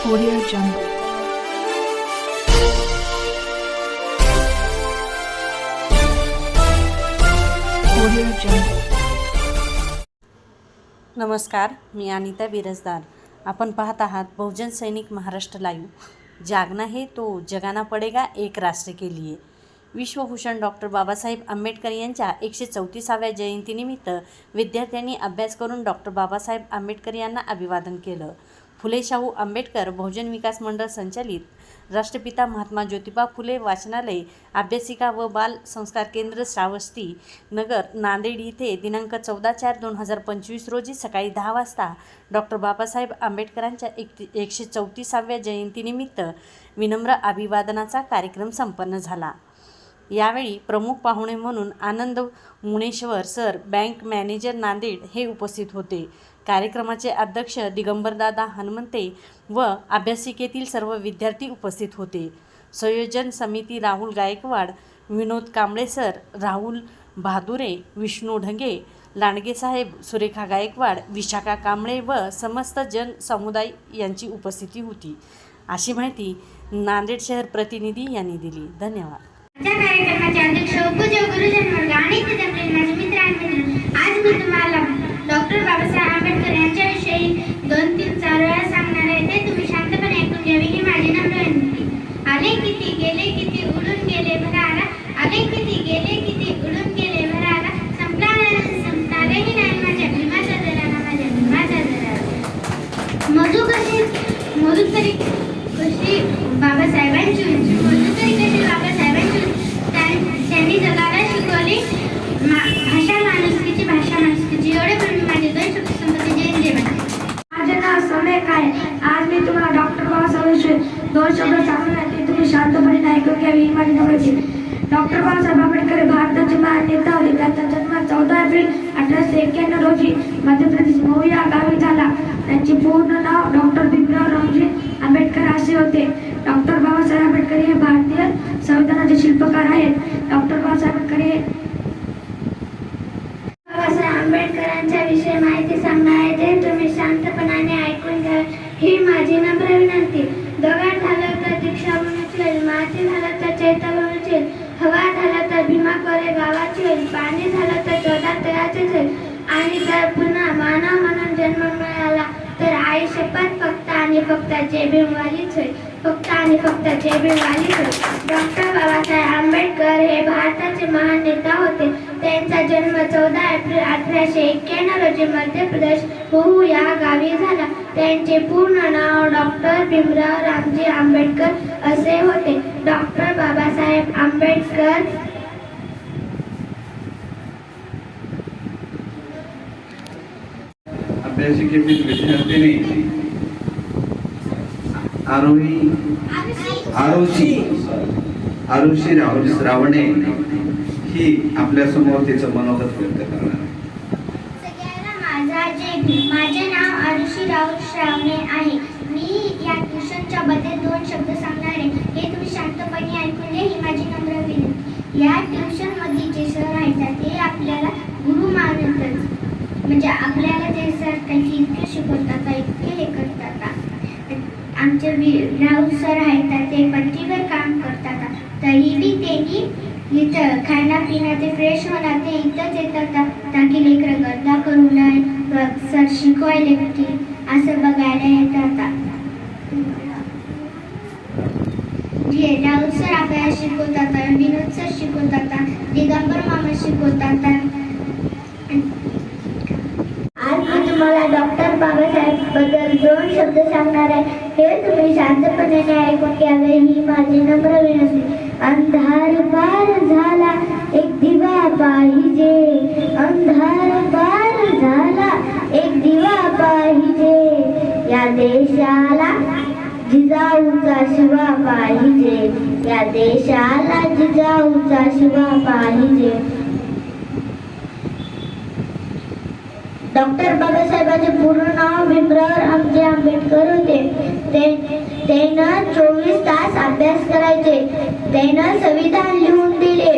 Audio Jungle. Audio Jungle. नमस्कार मी अनिता बिरजदार आपण पाहत आहात बहुजन सैनिक महाराष्ट्र लाईव्ह. जागना हे तो जगाना पडेगा एक राष्ट्र के लिए. विश्वभूषण डॉक्टर बाबासाहेब आंबेडकर यांच्या एकशे चौतीसाव्या जयंतीनिमित्त विद्यार्थ्यांनी अभ्यास करून डॉक्टर बाबासाहेब आंबेडकर यांना अभिवादन केलं. फुले शाहू आंबेडकर बहुजन विकास मंडळ संचालित. राष्ट्रपिता महात्मा ज्योतिबा फुले वाचनालय अभ्यासिका व बाल संस्कार केंद्र श्रावस्ती नगर नांदेड येथे दिनांक चौदा चार दोन हजार पंचवीस रोजी सकाळी दहा वाजता डॉक्टर बाबासाहेब आंबेडकरांच्या एक एकशे चौतीसाव्या जयंतीनिमित्त विनम्र अभिवादनाचा कार्यक्रम संपन्न झाला. यावेळी प्रमुख पाहुणे म्हणून Anand Muneshwar sir bank manager Nanded हे उपस्थित होते. कार्यक्रमाचे अध्यक्ष दिगंबरदादा हनुमंते व अभ्यासिकेतील सर्व विद्यार्थी उपस्थित होते. संयोजन समिती राहुल गायकवाड विनोद कांबळे सर राहुल बहादुरे विष्णू ढंगे लांडगे साहेब सुरेखा गायकवाड विशाखा कांबळे व समस्त जन समुदाय यांची उपस्थिती होती. अशी माहिती नांदेड शहर प्रतिनिधी यांनी दिली. धन्यवाद. त्या कार्यक्रमाचे अध्यक्ष पूज्य गुरुजन वर्ग आणि इथे जमलेले माझे मित्र आणि मित्र आज मी तुम्हाला डॉक्टर बाबासाहेब आंबेडकर यांच्याविषयी दोन तीन चार वेळा सांगणार आहे ते तुम्ही शांतपणे ऐकून घ्यावे ही माझी नम्र विनंती आले किती गेले किती उडून गेले भरारा आले किती गेले किती उडून गेले भरारा संपला संपणारही नाही माझ्या भीमाच्या दराला माझ्या भीमाच्या दराला मजू कशी मजू तरी कशी बाबासाहेबांची उंची मजू तरी कशी बाबासाहेबांची उंची त्यां- त्यांनी जगाला शिकवली मा- भाषा माणुसकीची भाषा माणुसकीची एवढे पण मी माझे दोन शब्द संपत्ती जयंत जय माझे नाव समय काय आज मी तुम्हाला डॉक्टर बाबासाहेबांविषयी दोन शब्द सांगणार आहे ते तुम्ही शांतपणे ऐकून घ्यावी ही माझी नम्रता डॉक्टर बाबासाहेब आंबेडकर हे भारताचे महान नेता होते त्यांचा जन्म चौदा एप्रिल अठराशे एक्क्याण्णव रोजी मध्य प्रदेश मऊ या गावी झाला. त्यांचे पूर्ण नाव डॉक्टर भीमराव रामजी आंबेडकर असे होते. डॉक्टर बाबासाहेब आंबेडकर हे भारतीय संविधानाचे शिल्पकार आहेत. डॉक्टर बाबासाहेब आंबेडकर हे बाबासाहेब आंबेडकरांच्या विषयी माहिती सांगणार आहे. ते तुम्ही शांतपणाने ऐकून घ्या. ही माझी नम्र विनंती. दोघांना भीमा गावाची होईल पाणी झालं तर चौदा तळ्याचेच होईल. आणि जर पुन्हा मानव म्हणून जन्म मिळाला तर आई शपथ फक्त आणि फक्त जय भीमवालीच होईल. फक्त आणि फक्त जय भीमवालीच होईल. डॉक्टर बाबासाहेब आंबेडकर हे भारताचे महान नेता होते. त्यांचा जन्म चौदा एप्रिल अठराशे एक्क्याण्णव रोजी मध्य प्रदेश महू या गावी झाला. त्यांचे पूर्ण नाव डॉक्टर भीमराव रामजी आंबेडकर असे होते. डॉक्टर बाबासाहेब आंबेडकर अभ्यासिकेतील विद्यार्थिनी आरोही आरोशी आरुषी राहुल श्रावणे ही आपल्यासमोर तिचं मनोगत व्यक्त करणार माझे नाव आरुषी राहुल श्रावणे आहे. मी या ट्युशनच्या बद्दल दोन शब्द सांगणार आहे. हे तुम्ही शांतपणे ऐकून घ्या ही माझी नम्र विनंती. या ट्युशनमध्ये जे सर आहेत ते आपल्याला गुरु मानतात. म्हणजे आपल्याला ते सर त्यांची इतके शिकवतात इतके हे करतात आमचे वि- राहुल सर आहेत ते पट्टीवर काम करतात तरी बी त्यांनी इथं खाण्यापिण्याचे फ्रेश होणार ते इथंच येतात ताकी लेकरं गर्दा करू नये सर शिकवायला भेटतील असं बघायला येतात जे राहुल सर आपल्याला शिकवतात विनोद सर शिकवतात दिगंबर मामा शिकवतात आज मी तुम्हाला डॉक्टर बाबासाहेबबद्दल दोन शब्द सांगणार आहे हे तुम्ही शांतपणे ऐकून घ्यावे ही माझी नम्र विनंती. अंधार पार झाला एक दिवा पाहिजे. अंधार पार झाला एक दिवा पाहिजे. या देशाला जिजाऊचा शिवा पाहिजे. या देशाला जिजाऊचा शिवा पाहिजे. डॉक्टर बाबासाहेबांचे पूर्ण नाव भीमराव आमचे आंबेडकर होते. ते त्यानं चोवीस तास अभ्यास करायचे. त्यानं संविधान लिहून दिले.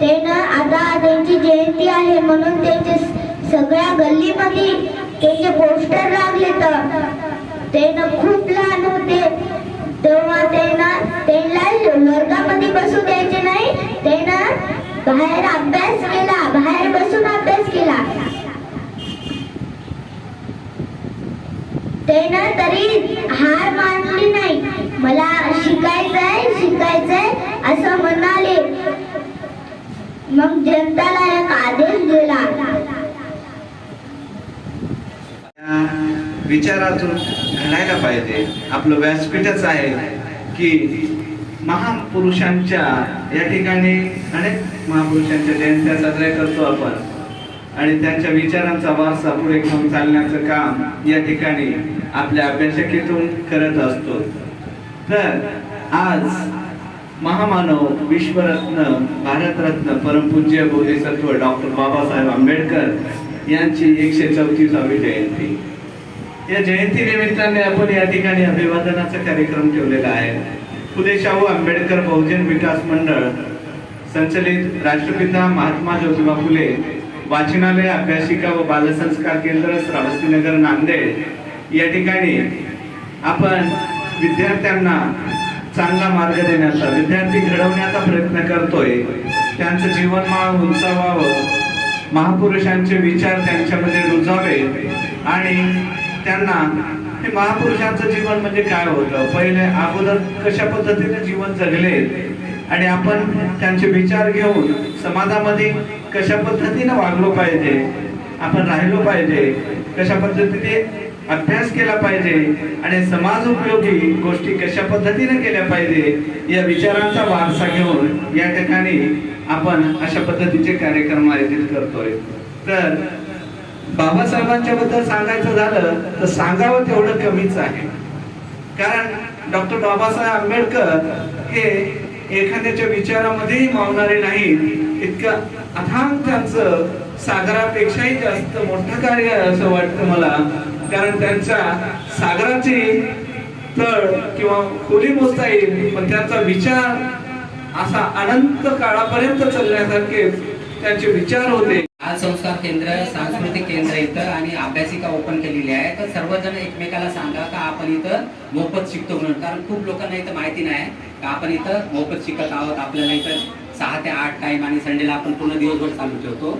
त्यानं आता त्यांची जयंती आहे म्हणून त्यांचे सगळ्या गल्लीमध्ये त्यांचे पोस्टर लागले तर. त्यानं खूप लहान होते. तेव्हा त्यांना त्यांना वर्गामध्ये बसू द्यायचे नाही. त्यांना बाहेर अभ्यास केला बाहेर बसून अभ्यास केला ते ना तरी हार मानली नाही मला शिकायचंय शिकायचंय असं म्हणाले मग जनताला एक आदेश दिला या विचारातून घडायला पाहिजे. आपलं व्यासपीठच आहे की महापुरुषांच्या या ठिकाणी अनेक महापुरुषांच्या जयंत्या साजऱ्या करतो आपण. आणि त्यांच्या विचारांचा वारसा पुढे घेऊन चालण्याचं काम या ठिकाणी आपल्या अभ्यासिकेतून करत असतो. तर आज महामानव विश्वरत्न भारतरत्न परमपूज्य बोधिसत्व डॉक्टर बाबासाहेब आंबेडकर यांची एकशे चौतीसावी जयंती. या जयंती निमित्ताने आपण या ठिकाणी अभिवादनाचा कार्यक्रम ठेवलेला आहे. फुले शाहू आंबेडकर बहुजन विकास मंडळ संचलित राष्ट्रपिता महात्मा ज्योतिबा फुले वाचनालय अभ्यासिका व बालसंस्कार केंद्र श्रावस्तीनगर नांदेड या ठिकाणी आपण विद्यार्थ्यांना चांगला मार्ग देण्याचा विद्यार्थी घडवण्याचा प्रयत्न करतोय. त्यांचं जीवनमान उंचावावं. महापुरुषांचे विचार त्यांच्यामध्ये रुजावे आणि त्यांना हे महापुरुषांचं जीवन म्हणजे काय होतं? पहिले अगोदर कशा पद्धतीने जीवन जगले? आणि आपण त्यांचे विचार घेऊन समाजामध्ये कशा पद्धतीने वागलो पाहिजे? आपण राहिलो पाहिजे? कशा पद्धतीने अभ्यास केला पाहिजे? आणि समाज उपयोगी गोष्टी कशा पद्धतीने केल्या पाहिजे? या विचारांचा वारसा घेऊन या ठिकाणी आपण अशा पद्धतीचे कार्यक्रम आयोजित करतोय. तर बाबासाहेबांच्या बद्दल सांगायचं झालं तर सांगावं तेवढं कमीच आहे. कारण डॉक्टर बाबासाहेब आंबेडकर हे एखाद्याच्या विचारामध्येही मावणारे नाहीत. इतकं अथांग त्यांचं सागरापेक्षाही जास्त मोठं कार्य असं वाटतं मला. कारण त्यांच्या सागराची तळ किंवा खोली मोजता येईल पण त्यांचा विचार असा अनंत काळापर्यंत चालण्यासारखे त्यांचे विचार होते. आज संस्कार केंद्र सांस्कृतिक केंद्र इथं आणि अभ्यासिका ओपन केलेली आहे. तर सर्वजण एकमेकाला सांगा का आपण इथं मोफत शिकतो म्हणून. कारण खूप लोकांना इथं माहिती नाही का आपण इथं मोफत शिकत आहोत. आपल्याला इथं सहा ते आठ टाइम आणि संडेला आपण पूर्ण दिवसभर चालू ठेवतो.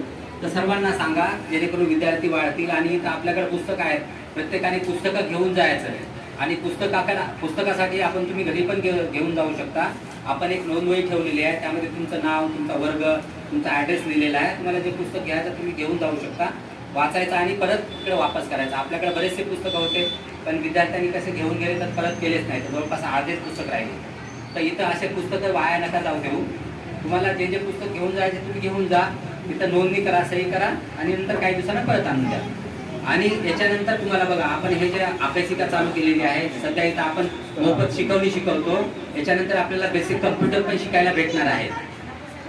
तर सर्वांना सांगा जेणेकरून विद्यार्थी वाढतील आणि इथं आपल्याकडे पुस्तकं आहेत. प्रत्येकाने पुस्तकं घेऊन जायचं आहे. आणि पुस्तकाकडे पुस्तकासाठी आपण तुम्ही घरी पण घेऊन जाऊ शकता. आपण एक नोंदवही ठेवलेली आहे. त्यामध्ये तुमचं नाव तुमचा वर्ग तुमचा ॲड्रेस लिहिलेला आहे. तुम्हाला जे पुस्तक घ्यायचं तुम्ही घेऊन जाऊ शकता. वाचायचं आणि परत इकडे वापस करायचं. आपल्याकडे बरेचसे पुस्तकं होते पण विद्यार्थ्यांनी कसे घेऊन गेले तर परत केलेच नाही. तर जवळपास अर्धेच पुस्तक राहिले. तर इथं असे पुस्तकं वाया नका जाऊ देऊ तुम्हाला जे जे पुस्तक घेऊन जायचे तुम्ही घेऊन जा. तिथं नोंदणी करा सही करा आणि नंतर काही दिवसांना परत आणून द्या. आणि याच्यानंतर तुम्हाला बघा आपण हे जे अभ्यासिका चालू केलेली आहे सध्या इथं आपण मोफत शिकवणी शिकवतो. याच्यानंतर आपल्याला बेसिक कम्प्युटर पण शिकायला भेटणार आहे.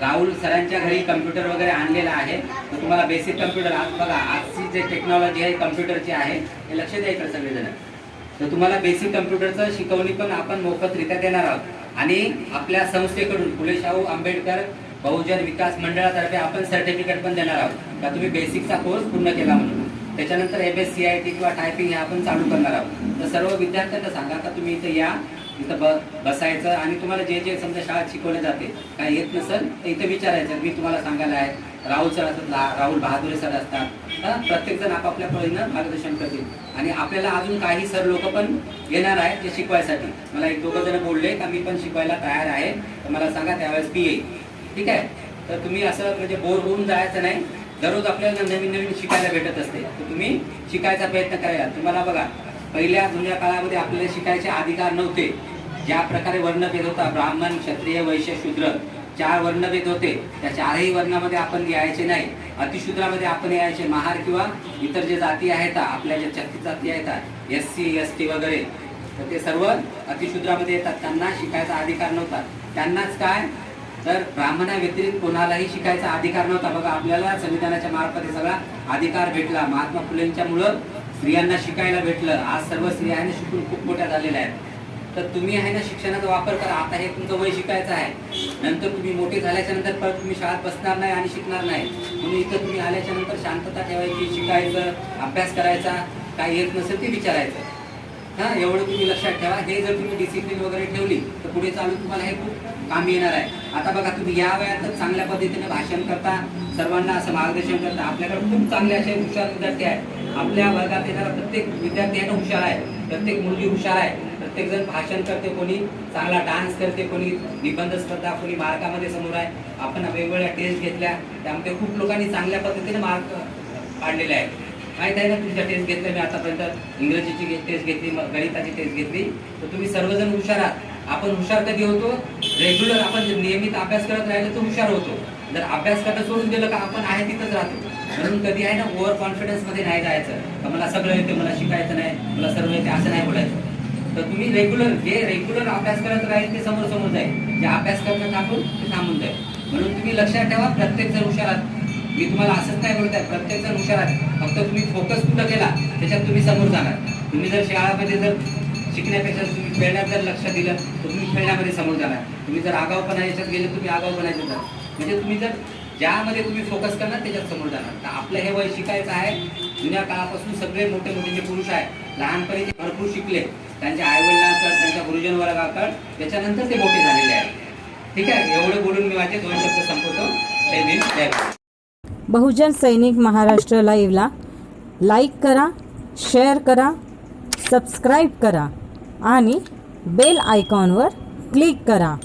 राहुल सरांच्या घरी कम्प्युटर वगैरे आणलेला आहे. तर तुम्हाला बेसिक कम्प्युटर आज बघा आजची जे टेक्नॉलॉजी आहे कम्प्युटरची आहे हे लक्ष द्यायचं सगळेजण. तर तुम्हाला बेसिक कम्प्युटरचं शिकवणी पण आपण मोफतरित्या देणार आहोत. आणि आपल्या संस्थेकडून फुले शाहू आंबेडकर बहुजन विकास मंडळातर्फे आपण सर्टिफिकेट पण देणार आहोत. का तुम्ही बेसिकचा कोर्स पूर्ण केला म्हणून. त्याच्यानंतर M S C I T किंवा टायपिंग हे आपण चालू करणार आहोत. तर सर्व विद्यार्थ्यांना सांगा का तुम्ही इथं या. इथं ब बसायचं आणि तुम्हाला जे जे समजा शाळेत शिकवले जाते काय येत नसेल तर इथं विचारायचं. मी तुम्हाला सांगायला आहे राहुल सर असतात ला- राहुल बहादुरे सर असतात हं? प्रत्येकजण आपापल्या पळीनं मार्गदर्शन करतील. आणि आपल्याला अजून काही सर लोक पण येणार आहेत जे शिकवायसाठी. मला एक दोघं जण बोलले का मी पण शिकवायला तयार आहे. तर मला सांगा त्यावेळेस मी येईल ठीक आहे? तर तुम्ही असं म्हणजे बोर होऊन जायचं नाही. दररोज आपल्याला नवीन नवीन शिकायला भेटत असते. तर तुम्ही शिकायचा प्रयत्न करायला. तुम्हाला बघा पहिल्या जुन्या काळामध्ये आपल्याला शिकायचे अधिकार नव्हते. ज्या प्रकारे वर्णभेद होता ब्राह्मण क्षत्रिय वैश्य शूद्र चार वर्णभेद होते त्या चारही वर्णामध्ये आपण यायचे नाही. अतिशूद्रामध्ये आपण यायचे महार किंवा इतर जे जाती आहेत आपल्या ज्या छत्तीस जाती आहेत एस सी एस टी वगैरे तर ते सर्व अतिशूद्रामध्ये येतात. त्यांना शिकायचा अधिकार नव्हता. त्यांनाच काय? तर ब्राह्मणा व्यतिरिक्त कोणालाही शिकायचा अधिकार नव्हता. बघा आपल्याला संविधानाच्या मार्फत सगळा अधिकार भेटला. महात्मा फुलेंच्या मुळे स्त्रियांना शिकायला भेटलं. आज सर्व स्त्रियांनी शिकून खूप मोठ्या झालेल्या आहेत. तर तुम्ही आहे ना शिक्षणाचा वापर करा. आता हे तुमचं वय शिकायचं आहे. नंतर तुम्ही मोठे झाल्याच्यानंतर परत तुम्ही शाळेत बसणार नाही आणि शिकणार नाही. म्हणून इथं तुम्ही आल्याच्यानंतर शांतता ठेवायची शिकायचं अभ्यास करायचा काय येत नसेल ते विचारायचं. हां एवढं तुम्ही लक्षात ठेवा. हे जर तुम्ही डिसिप्लिन वगैरे ठेवली तर पुढे चालून तुम्हाला हे खूप कामी येणार आहे. आता बघा तुम्ही या वयातच चांगल्या पद्धतीने भाषण करता. सर्वांना असं मार्गदर्शन करता. आपल्याकडे खूप चांगले असे हुशार विद्यार्थी आहेत. आपल्या वर्गात येणारा प्रत्येक विद्यार्थी आहे हुशार आहे. प्रत्येक मुलगी हुशार आहे. प्रत्येकजण भाषण करते कोणी चांगला डान्स करते कोणी निबंध स्पर्धा कोणी मार्कामध्ये समोर आहे. आपण वेगवेगळ्या टेस्ट घेतल्या त्यामध्ये खूप लोकांनी चांगल्या पद्धतीने मार्क पाडलेले आहेत. माहीत आहे ना तुमच्या टेस्ट घेतल्या? मी आतापर्यंत इंग्रजीची टेस्ट घेतली मग गणिताची टेस्ट घेतली. तर तुम्ही सर्वजण हुशार आहात. आपण हुशार कधी होतो? रेग्युलर आपण नियमित अभ्यास करत राहिलो तर हुशार होतो. जर अभ्यास करणं सोडून दिलं का आपण आहे तिथंच राहतो. म्हणून कधी आहे ना ओव्हर कॉन्फिडन्समध्ये नाही जायचं. का मला सगळं येते मला शिकायचं नाही मला सर्व येते असं नाही बोलायचं. तर तुम्ही रेग्युलर जे रेग्युलर अभ्यास करत राहील ते समोर समोर जाईल. जे अभ्यास करणं थांबून ते थांबून जाईल. म्हणून तुम्ही लक्षात ठेवा प्रत्येक जण हुशार आहात. मी तुम्हाला असंच काय बोलत आहे प्रत्येक जण हुशार आहे फक्त तुम्ही फोकस कुठं केला त्याच्यात तुम्ही समोर जाणार. तुम्ही जर शाळामध्ये जर शिकण्यापेक्षा तुम्ही खेळण्यात जर लक्ष दिलं तर तुम्ही खेळण्यामध्ये समोर जाणार. तुम्ही जर आगाऊपणा याच्यात गेले तुम्ही आगाऊपणा जाणार म्हणजे तुम्ही जर ज्यामध्ये तुम्ही फोकस करणार त्याच्यात समोर जाणार. तर आपलं हे वय शिकायचं आहे. जुन्या काळापासून सगळे मोठे मोठे जे पुरुष आहेत लहानपणी भरपूर शिकले. त्यांच्या आईवडिलांकड त्यांच्या गुरुजन वर्गाकड त्याच्यानंतर ते मोठे झालेले आहेत. ठीक आहे? एवढं बोलून मी माझे दोन शब्द संपवतो. बहुजन सैनिक महाराष्ट्र लाईव्हला लाईक करा शेअर करा सबस्क्राईब करा आणि बेल आयकॉनवर क्लिक करा.